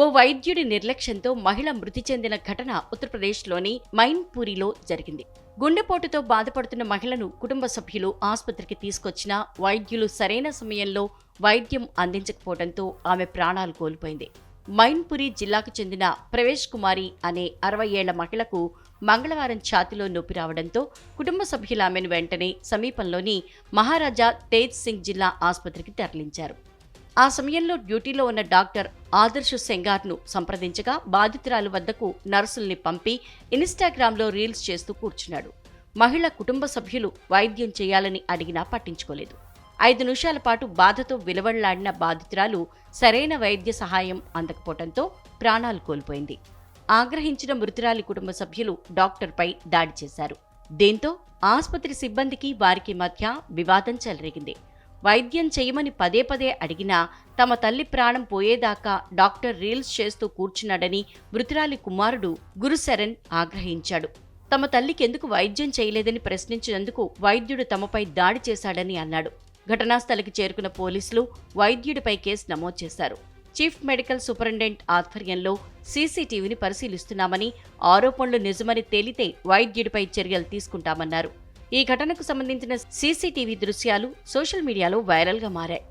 ఓ వైద్యుడి నిర్లక్ష్యంతో మహిళ మృతి చెందిన ఘటన ఉత్తరప్రదేశ్లోని మైన్పూరిలో జరిగింది. గుండెపోటుతో బాధపడుతున్న మహిళను కుటుంబ సభ్యులు ఆసుపత్రికి తీసుకొచ్చిన వైద్యులు సరైన సమయంలో వైద్యం అందించకపోవడంతో ఆమె ప్రాణాలు కోల్పోయింది. మైన్పురి జిల్లాకు చెందిన ప్రవేశ్ కుమారి అనే అరవై ఏళ్ళ మహిళకు మంగళవారం ఛాతిలో నొప్పి రావడంతో కుటుంబ సభ్యులు ఆమెను వెంటనే సమీపంలోని మహారాజా తేజ్ సింగ్ జిల్లా ఆసుపత్రికి తరలించారు. ఆ సమయంలో డ్యూటీలో ఉన్న డాక్టర్ ఆదర్శ్ సెంగార్ను సంప్రదించగా బాధితురాలు వద్దకు నర్సుల్ని పంపి ఇన్స్టాగ్రామ్లో రీల్స్ చేస్తూ కూర్చున్నాడు. మహిళ కుటుంబ సభ్యులు వైద్యం చేయాలని అడిగినా పట్టించుకోలేదు. ఐదు నిమిషాల పాటు బాధతో విలవళ్ళాడిన బాధితురాలు సరైన వైద్య సహాయం అందకపోవడంతో ప్రాణాలు కోల్పోయింది. ఆగ్రహించిన మృతురాలి కుటుంబ సభ్యులు డాక్టర్పై దాడి చేశారు. దీంతో ఆసుపత్రి సిబ్బందికి వారికి మధ్య వివాదం చెలరేగింది. వైద్యం చేయమని పదే పదే అడిగినా తమ తల్లి ప్రాణం పోయేదాకా డాక్టర్ రీల్స్ చేస్తూ కూర్చున్నాడని మృతురాలి కుమారుడు గురుశరణ్ ఆగ్రహించాడు. తమ తల్లికి ఎందుకు వైద్యం చేయలేదని ప్రశ్నించినందుకు వైద్యుడు తమపై దాడి చేశాడని అన్నాడు. ఘటనా స్థలికి చేరుకున్న పోలీసులు వైద్యుడిపై కేసు నమోదు చేశారు. చీఫ్ మెడికల్ సూపరింటెండెంట్ ఆధ్వర్యంలో సీసీటీవీని పరిశీలిస్తున్నామని ఆరోపణలు నిజమని తేలితే వైద్యుడిపై చర్యలు తీసుకుంటామన్నారు. ఈ ఘటనకు సంబంధించిన సీసీటీవీ దృశ్యాలు సోషల్ మీడియాలో వైరల్గా మారాయి.